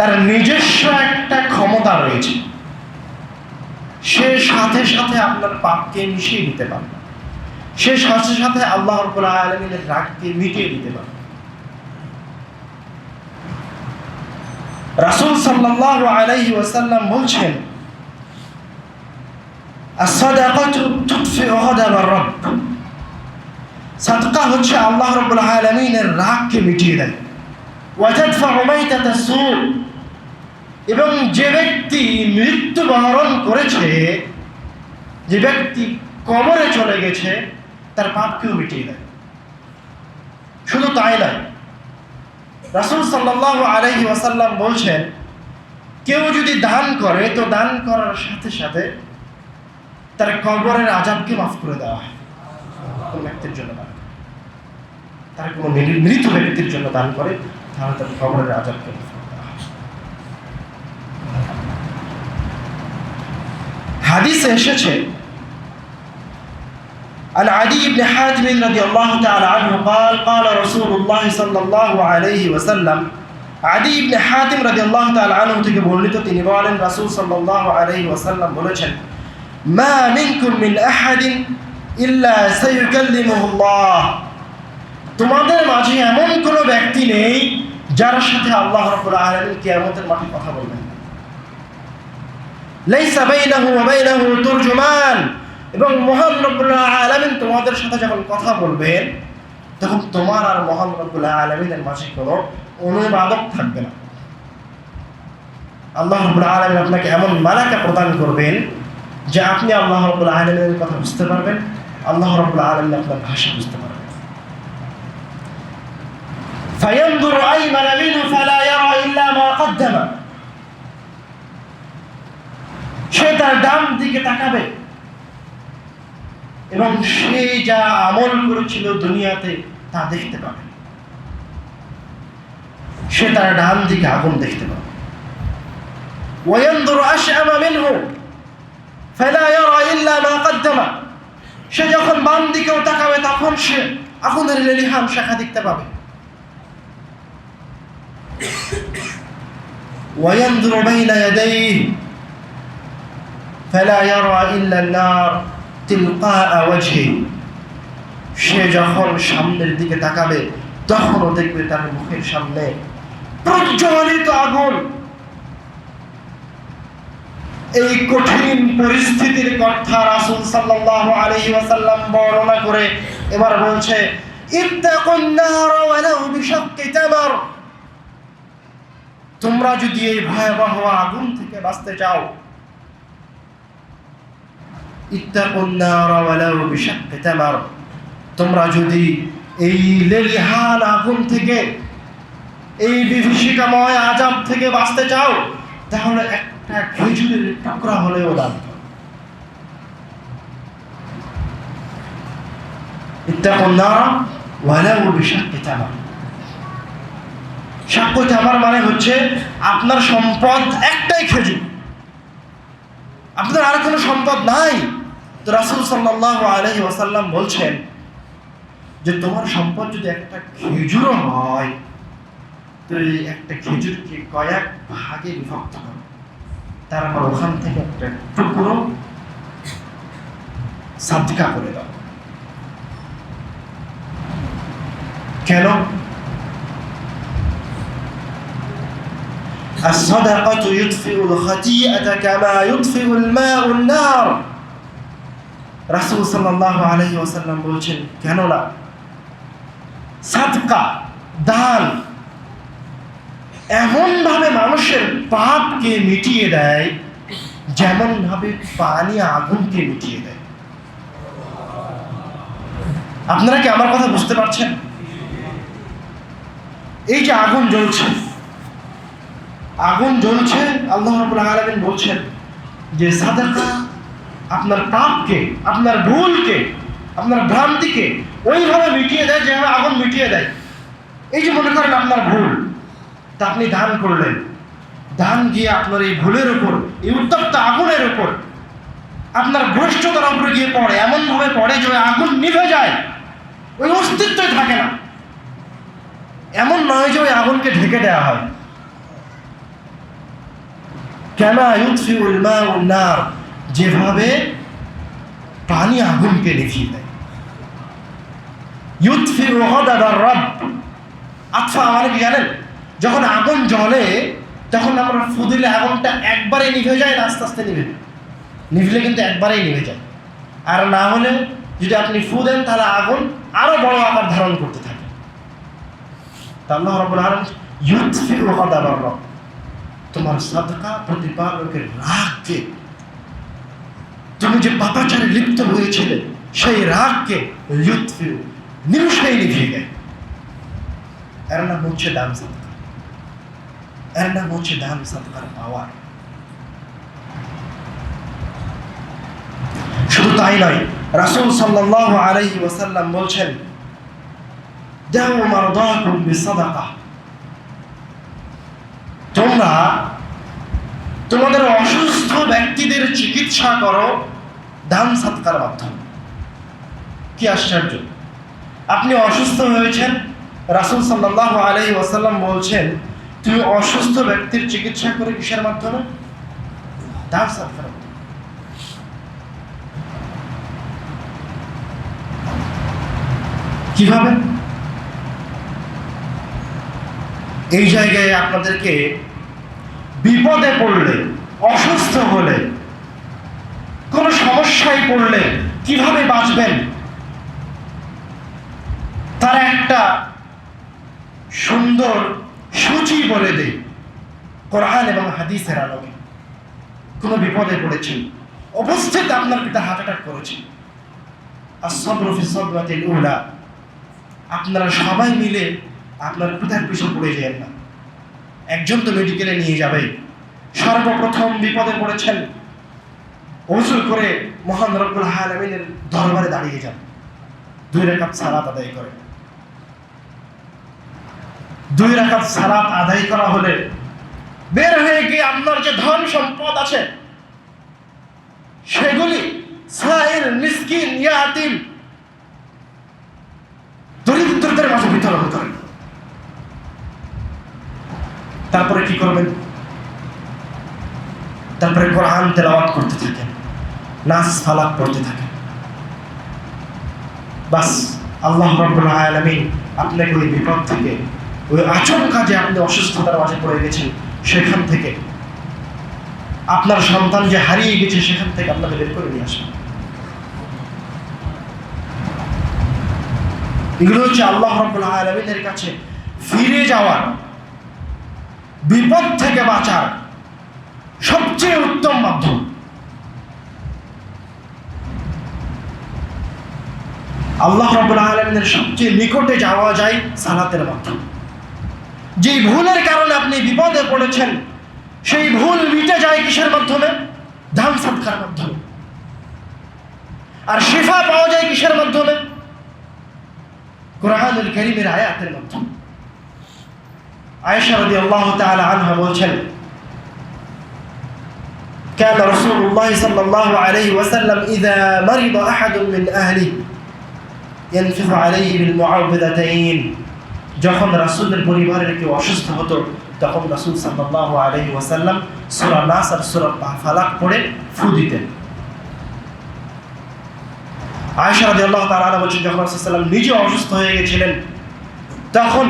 তার নিজস্ব একটা ক্ষমতা রয়েছে। সে সাথে সাথে আপনার পাপকে মিশিয়ে দিতে পারে সে সাথে সাথে আল্লাহ রব্বুল আলমিনের রাগকে মিটিয়ে দিতে পারে রাসূল সাল্লাল্লাহু আলাইহি ওয়াসাল্লাম বলছেন সাদকা হচ্ছে আল্লাহ রাব্বুল আলামিনের রাগকে মিটিয়ে দেয় ওয়া তাদফা'ু মাইতাতা সু' এবং যে ব্যক্তি মৃত্যুবরণ করেছে, যে ব্যক্তি কবরে চলে গেছে, তার পাপকেও মিটিয়ে দেয়। শুধু তাই নয়, রাসূল সাল্লাল্লাহু আলাইহি ওয়াসাল্লাম বলছেন, কেউ যদি দান করে, তো দান করার সাথে সাথে তার কবরের আজাবকে মাফ করে দেওয়া হয়। কোনো ব্যক্তির জন্য দান তার কোনো মৃত ব্যক্তির জন্য দান করে তাহলে তার কবরের আজাবকে মাফ করে দেওয়া হয় হাদিসে এসেছে عن عدي بن حاتم رضي الله تعالى عنه قال قال رسول الله صلى الله عليه وسلم আদি ইবনে হাতিম রাদিয়াল্লাহু তাআলা আনহু থেকে বর্ণিত তিনি বলেন রাসূল সাল্লাল্লাহু আলাইহি ওয়াসাল্লাম বলেছেন মা মিনকুম মিন আহাদিন ইল্লা সায়ুকাল্লিমুহু আল্লাহ তোমাদের মাঝে এমন কোনো ব্যক্তি নেই যার সাথে আল্লাহ রাব্বুল আলামিন কিয়ামতের মাঠে কথা বলবেন। লাইসা বাইনাহু ওয়া বাইনাহু তুরজুমান। এবং মহান রব্বুল আলামিন তোমাদের সাথে যখন কথা বলবেন, তখন তোমার আর মহান রব্বুল আলামিনের মাঝে কোনো অনুবাদক থাকবে না। আল্লাহ রব্বুল আলামিন আপনাকে এমন মালাকা প্রদান করবেন যে আপনি আল্লাহ রব্বুল আলামিনের কথা বুঝতে পারবেন, আল্লাহ রব্বুল আলামিন আপনার ভাষা বুঝতে পারবেন। فينظر أيمن منه فلا يرى إلا ما قدم সে তার ডান দিকে তাকাবে এবং সে যা আমল করেছিল দুনিয়াতে তা দেখতে পাবে সে তার ডান দিকে আগুন দেখতে পাবে وينظر أشأم منه فلا يرى إلا ما قدم সে যখন বাম দিকেও তাকাবে তখন সে আগুনের লেলিহান শাখা দেখতে পাবে وينظر بين يديه فلا يرى إلا النار تلقاء وجهه সে যখন সামনের দিকে তাকাবে তখনও দেখবে তার মুখের সামনে প্রজ্বলিত আগুন এই কঠিন পরিস্থিতির কথা রাসূল সাল্লাল্লাহু আলাইহি ওয়াসাল্লাম বর্ণনা করে এবার বলছে ইত্তাকুন নার ওয়ালাউ বিশাক্কি তামর তোমরা যদি এই ভয়াবহ আগুন থেকে বাঁচতে চাও তামর যদি এই লেলিহান আগুন থেকে, এই বিভীষিকাময় আজাব থেকে বাঁচতে চাও, তাহলে একটা খেজুরের টুকরা হলেও দান নার ওয়ালাউ বিশাক্কি তামর। সাক্ষ্য চাপার মানে হচ্ছে আপনার সম্পদ একটাই খেজুর। আপনার আর কোনো সম্পদ নাই। তো রাসুল সাল্লাল্লাহু আলাইহি ওয়াসাল্লাম বলছেন যে, তোমার সম্পদ যদি একটা খেজুরও হয় তো একটা খেজুরকে কয়েক ভাগে বিভক্ত করো। তারপর ওখান থেকে একটা টুকরো সাদকা করে দাও। কেন? الصدقة يطفئ الخطيئة كما يطفئ الماء النار রাসূল সাল্লাল্লাহু আলাইহি ওয়াসাল্লাম বলছেন কেন না সাদকা দান এমন ভাবে মানুষের পাপকে মিটিয়ে দেয় যেমন ভাবে পানি আগুনকে মিটিয়ে দেয় আপনারা কি আমার কথা বুঝতে পারছেন এই যে আগুন জ্বলছে আগুন জ্বলছে, আল্লাহ আলামিন বলছেন যে সাদাকা, আপনার পাপকে, আপনার ভুলকে, আপনার ভ্রান্তিকে ওইভাবে মিটিয়ে দেয় যেভাবে আগুন মিটিয়ে দেয়। এই যে মনে করেন আপনার ভুল, তা আপনি দান করলেন। দান গিয়ে আপনার এই ভুলের উপর, এই উত্তপ্ত আগুনের উপর, আপনার ভ্রষ্টতার উপরে গিয়ে পড়ে, এমনভাবে পড়ে যে আগুন নিভে যায়। ওই অস্তিত্বই থাকে না। এমন নয় যে ওই আগুনকে ঢেকে দেওয়া হয়। কেমা ইউতফিউল মাউন নার? যেভাবে পানি আগুনকে নিভিয়ে দেয়। ইউতফিউ গাদাবার রব। আতফা মানে কি জানেন, যখন আগুন জ্বলে, তখন আমরা ফু দিলে আগুনটা একবারে নিভে যায় না, আস্তে আস্তে নিভে নিভলে কিন্তু একবারেই নিভে যায়। আর না হলে যদি আপনি ফু দেন, তাহলে আগুন আরও বড় আকার ধারণ করতে থাকে। তা আল্লাহ রাব্বুল আলামিন ইউতফিউ গাদাবার রব। তোমার সাদকা প্রতিপালকের রাগকে তুমি যে পাপাচারে লিপ্ত হয়েছিলে, সেই রাগকে ইউতফিউ নিমিষেই নিভিয়ে দেয়। এর নাম হচ্ছে দান সাদকা। এর নাম হচ্ছে দান সাদকার পাওয়ার। শুধু তাই নয়, রাসূল সাল্লাল্লাহু আলাইহি ওয়াসাল্লাম বলছেন, দাউ মারদাকুম বিসাদাকা। তোমরা তোমাদের অসুস্থ ব্যক্তিদের চিকিৎসা করো, দান সৎকার মাধ্যমে। কি আশ্চর্য। আপনি অসুস্থ হয়েছেন, রাসুল সাল্লাহ আলহি ওয়াসাল্লাম বলছেন, তুমি অসুস্থ ব্যক্তির চিকিৎসা করে কিসের মাধ্যমে? দান সৎকার কীভাবে? এই জায়গায় আপনাদেরকে বিপদে পড়লে, অসুস্থ হলে, কোনো সমস্যায় পড়লে কীভাবে বাঁচবেন? তার একটা সুন্দর সূচি বলে দেয় কোরআন এবং হাদিসের আলোকে। কোনো বিপদে পড়েছেন অবস্থিত আপনার পিতা হার্ট অ্যাটাক করেছে। আর সবরাতিল উলা। আপনারা সবাই মিলে আপনার পিতার পিছু পড়ে যায় না। একজন তো মেডিকেলে নিয়ে যাবে সর্বপ্রথম বিপদে পড়েছেন। অজু করে মহান রব্বুল আলামিনের দরবারে দাঁড়িয়ে যান। দুই রাকাত সালাত আদায় করে দুই রাকাত সালাত আদায় করা হলে বের হয়ে গিয়ে আপনার যে ধন সম্পদ আছে, সেগুলি সাহির, মিসকিন, ইয়াতিম, দরিদ্রদের মাঝে বিতরণ করেন। তারপরে কি করবেন? তারপরে কোরআন তেলাওয়াত করতে থাকেন নাচ ফালাক করতে থাকেন। বাস, আল্লাহ রব্বুল আলামিন আপনাকে ওই বিপদ থেকে, ওই আচমকা যে আপনি অসুস্থতার মাঝে পড়ে গেছেন, সেখান থেকে আপনার সন্তান যে হারিয়ে গেছে, সেখান থেকে আপনাকে বের করে নিয়ে আসবেন এগুলো হচ্ছে আল্লাহ রব্বুল আলমিনের কাছে ফিরে যাওয়ার বিপদ থেকে বাঁচার সবচেয়ে উত্তম মাধ্যম। আল্লাহ আলমিনের সবচেয়ে নিকটে যাওয়া যায় সালাতের মাধ্যমে। যেই ভুলের কারণে আপনি বিপদে পড়েছেন, সেই ভুল মিটে যায় কিসের মাধ্যমে? ধান সৎকার মাধ্যমে। আর শিফা পাওয়া যায় কিসের মাধ্যমে? কোরআনুল করিমের আয়াতের মাধ্যমে। আয়েশা রাদিয়াল্লাহু তাআলা আনহা বলছেন كان رسول الله صلى الله عليه وسلم إذا مرض أحد من أهله ينفث عليه بالمعوذتين যখন রাসূলের পরিবারের কেউ অসুস্থ হতো তখন রাসূল সাল্লাল্লাহু আলাইহি ওয়াসাল্লাম সূরা নাস আর সূরা ফালাক পড়ে ফু দিতেন আয়েশা রাদিয়াল্লাহু তাআলা আনহা বলছেন যখন রাসূল সাল্লাল্লাহু নিজে অসুস্থ হয়ে গেছিলেন তখন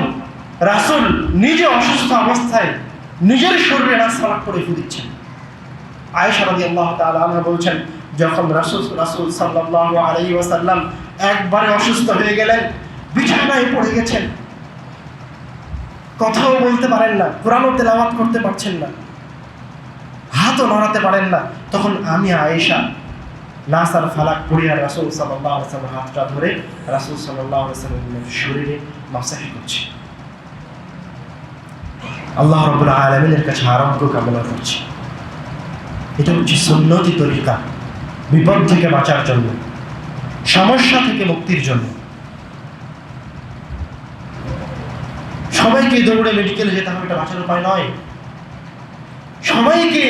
রাসূল নিজে অসুস্থ অবস্থায় নিজের শরীরে নাস ফালাক পড়ে ফু দিচ্ছেন রাদিয়াল্লাহু তাআলা আনহা বলছেন, যখন রাসূল রাসূল ওয়াসাল্লাম একবারে অসুস্থ হয়ে গেলেন, বিছানায় পড়ে গেছেন। কথাও বলতে পারেন না, কোরআনও তেলাওয়াত করতে পারছেন না। হাতও নড়াতে পারেন না। তখন আমি, আয়েশা, নাসার ফালাক পড়িয়া রাসূল আলাইহি হাতটা ধরে রাসূল আলাইহি শরীরে মাসাহ করছি। আল্লাহ রাব্বুল আলামিনের কাছে আরোগ্য কামনা করছি। এটা হচ্ছে সুন্নতি তরিকা, বিপদ থেকে বাঁচার জন্য, সমস্যা থেকে মুক্তির জন্য। সবাইকে দৌড়ে মেডিকেলে যেতে হবে, এটা বাঁচার উপায় নয়। সবাইকে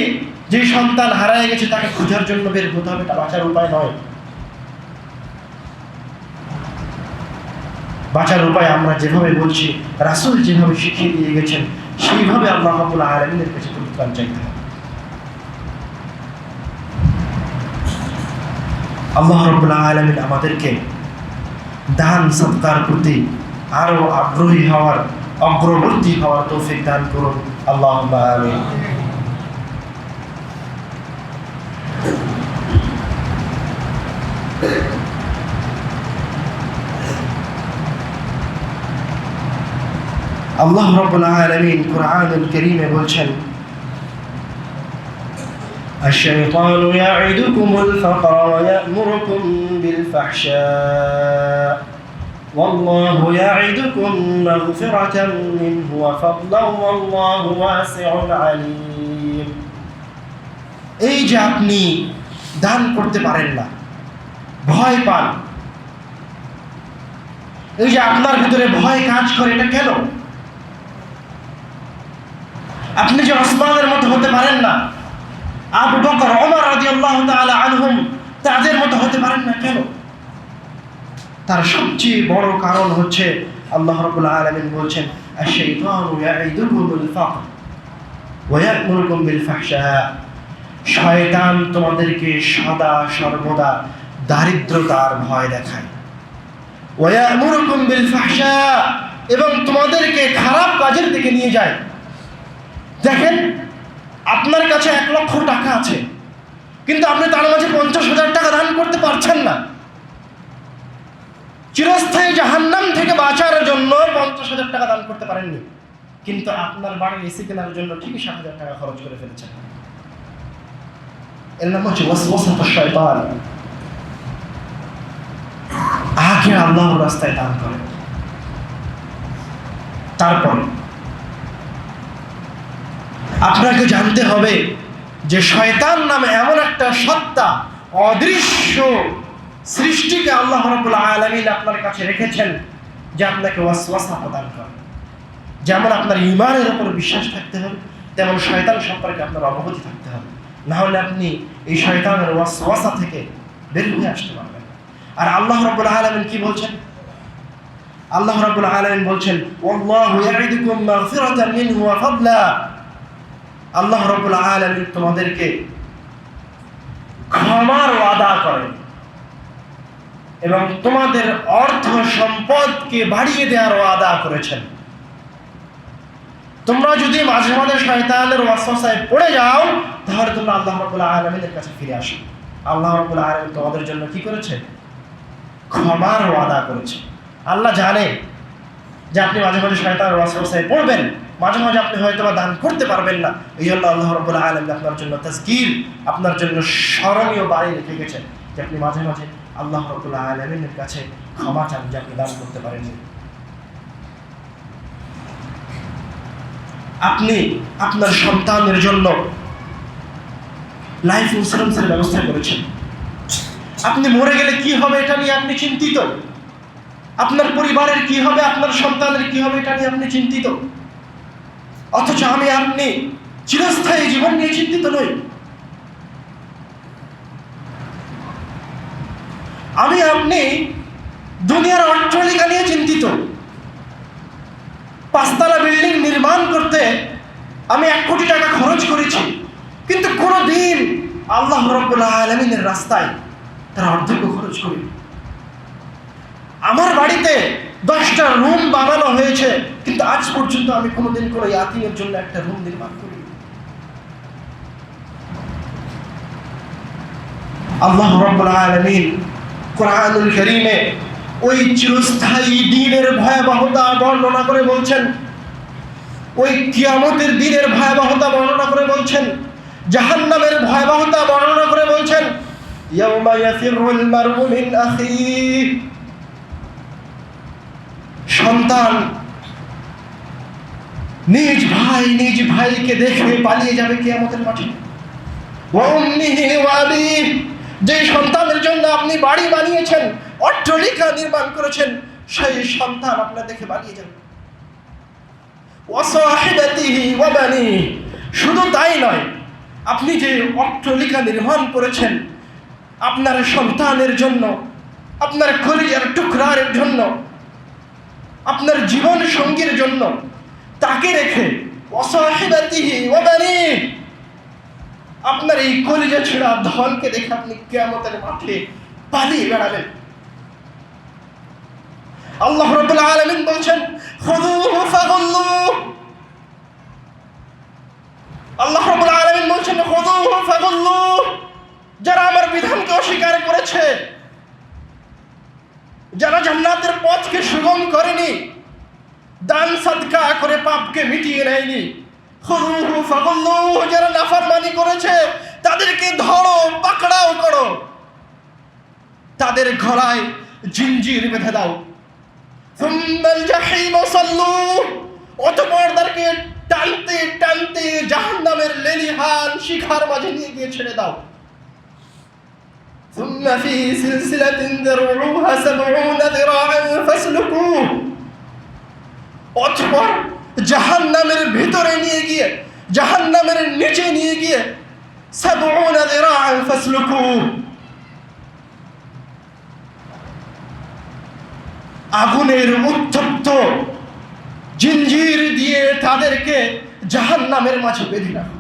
যে সন্তান হারায় গেছে, তাকে খোঁজার জন্য বের হতে হবে, এটা বাঁচার উপায় নয়। বাঁচার উপায় আমরা যেভাবে বলছি, রাসূল যেভাবে শিখিয়ে দিয়ে গেছেন সেইভাবে আল্লাহ রাবুল আলমিনের কাছে প্রতিদান চাইতে হবে আল্লাহ রবুল্লাহ আলমিন আমাদেরকে দান সৎকার প্রতি আরও আগ্রহী হওয়ার অগ্রবর্তী হওয়ার তৌফিক দান করুন আল্লাহ আলমিন Thank you. আল্লাহ রব্বুল আলামিন কোরআনুল কারীমে বলছেন الشيطان يعدكم الفقر ويأمركم بالفحشاء والله يعدكم مغفرة منه وفضلا والله واسع عليم এই যে আপনি দান করতে পারেন না ভয় পান এই যে আপনার ভিতরে ভয় কাজ করে এটা কেন আপনি যে ওসমানের মতো হতে পারেন না, আবু বকর ওমর রাদিয়াল্লাহু তাআলা আনহুম, তাদের মতো হতে পারেন না কেন? তার সবচেয়ে বড় কারণ হচ্ছে আল্লাহ রাব্বুল আলামিন বলছেন, আশ-শাইতানু ইয়াইদুকুমুল ফাকর ওয়া ইয়া'মুরুকুম বিল ফাহশা শয়তান তোমাদেরকে সদা, সর্বদা দারিদ্রতার ভয় দেখায়। ওয়া ইয়া'মুরুকুম বিল এবং তোমাদেরকে খারাপ কাজের দিকে নিয়ে যায়। দেখেন, আপনার কাছে এক লক্ষ টাকা আছে, কিন্তু আপনি তার মাঝে পঞ্চাশ হাজার টাকা দান করতে পারছেন না। চিরস্থায়ী জাহান্নাম থেকে বাঁচার জন্য পঞ্চাশ হাজার টাকা দান করতে পারেননি, কিন্তু আপনার বাড়ির এসি কেনার জন্য ঠিকই সাত হাজার টাকা খরচ করে ফেলেছেন। এর নাম হচ্ছে ওয়াসওয়াসাতুশ শয়তান। আগে আল্লাহর রাস্তায় দান করেন। তারপরে আপনাকে জানতে হবে যে শয়তান নামে এমন একটা সত্তা, অদৃশ্য সৃষ্টিকে আল্লাহ রাব্বুল আলামিন আপনার কাছে রেখেছেন যে আপনাকে ওয়াসওয়াসা প্রদান করে যেমন আপনার ইমানের উপর বিশ্বাস থাকতে হবে, তেমন শয়তান সম্পর্কে আপনার অবগতি থাকতে হবে। না হলে আপনি এই শয়তানের ওয়াসওয়াসা থেকে বের হয়ে আসতে পারবেন আর আল্লাহ রাব্বুল আলামিন কি বলছেন? আল্লাহ রাব্বুল আলামিন বলছেন আল্লাহ রবুল আলমী তোমাদেরকে ক্ষমার ওয়াদা করেন এবং তোমাদের অর্থ সম্পদকে বাড়িয়ে দেওয়ার ওয়াদা করেছেন। তোমরা যদি মাঝে মাঝে শয়তানের ওয়াসওয়াসায় পড়ে যাও, তাহলে তোমরা আল্লাহ রবুল আলমিনের কাছে ফিরে আসো। আল্লাহ রবুল আলমী তোমাদের জন্য কি করেছে? ক্ষমার ওয়াদা করেছে। আল্লাহ জানে যে আপনি মাঝে মাঝে শয়তানের ওয়াসওয়াসায় পড়বেন মাঝে মাঝে আপনি হয়তো বা দান করতে পারবেন না। এই জন্য আল্লাহ রব্বুল আলম আপনার জন্য তাজকির, আপনার জন্য স্মরণীয় বাড়ি রেখে গেছেন যে আপনি মাঝে মাঝে আল্লাহ রব্বুল আলমিনের কাছে ক্ষমা চান যে আপনি দান করতে পারেননি। আপনি আপনার সন্তানের জন্য লাইফ ইন্স্যুরেন্সের ব্যবস্থা করেছেন। আপনি মরে গেলে কি হবে এটা নিয়ে আপনি চিন্তিত? আপনার পরিবারের কি হবে, আপনার সন্তানের কি হবে এটা নিয়ে আপনি চিন্তিত? অথচ আমি আপনি চিরস্থায়ী জীবন নিয়ে চিন্তিত নই। আমি আপনি দুনিয়ার অট্টালিকা নিয়ে চিন্তিত। পাঁচতলা বিল্ডিং নির্মাণ করতে আমি এক কোটি টাকা খরচ করেছি। কিন্তু কোনো দিন আল্লাহ রব্বুল্লাহ আলমিনের রাস্তায় তারা অর্ধেক খরচ করি আমার বাড়িতে দশটা রুম বানানো হয়েছে। কিন্তু আজ পর্যন্ত আমি কোনোদিন কোনো ইয়াতিমের জন্য একটা রুম নির্মাণ করি আল্লাহ রব্বুল আলামিন কোরআনুল কারীমে ওই চিরস্থায়ী দিনের ভয়াবহতা বর্ণনা করে বলছেন। ওই কিয়ামতের দিনের ভয়াবহতা বর্ণনা করে বলছেন। জাহান্নামের ভয়াবহতা বর্ণনা করে বলছেন, ইয়াউমা ইয়াফিরুল মারউ মিন আখিহি। সন্তান নিজ ভাই, নিজ ভাইকে দেখে পালিয়ে যাবে কে আমাদের মাঠে যে সন্তানের জন্য আপনি বাড়ি বানিয়েছেন, অট্টলিকা নির্মাণ করেছেন, সেই সন্তান আপনার দেখে পালিয়ে যাবে। শুধু তাই নয়, আপনি যে অট্টলিকা নির্মাণ করেছেন, আপনার সন্তানের জন্য, আপনার খরিজার টুকরার জন্য আপনার জীবন সঙ্গীর জন্য তাকে রেখে আপনার এই কলিজা ছেঁড়া ধনকে দেখে আপনি কেমতের মাঠে পালিয়ে বেড়াবেন। আল্লাহ রাব্বুল আলামিন বলছেন আল্লাহ রাব্বুল আলামিন বলছেন যারা আমার বিধানকে অস্বীকার করেছে যারা জান্নাতের পথকে সুগম করেনি, দান সাদকা করে পাপকে মিটিয়ে নেয়নি। যারা নাফারমানি করেছে, তাদেরকে ধরো, পাকড়াও করো। তাদের ঘরায় জিঞ্জির বেঁধে দাও। অতপর তাদেরকে টানতে টানতে জাহান্নামের লেলিহান শিখার মাঝে নিয়ে গিয়ে ছেড়ে দাও। ثم في سلسلة ذرعوها سبعون ذراعا فاسلكوه অতঃপর জাহান্নামের ভিতরে নিয়ে গিয়ে জাহান্নামের নিচে নিয়ে গিয়ে سبعون ذراعا فاسلكوه আগুনের উত্তপ্ত জিঞ্জির দিয়ে তাদেরকে জাহান্নামের মাঝে বেঁধে রাখো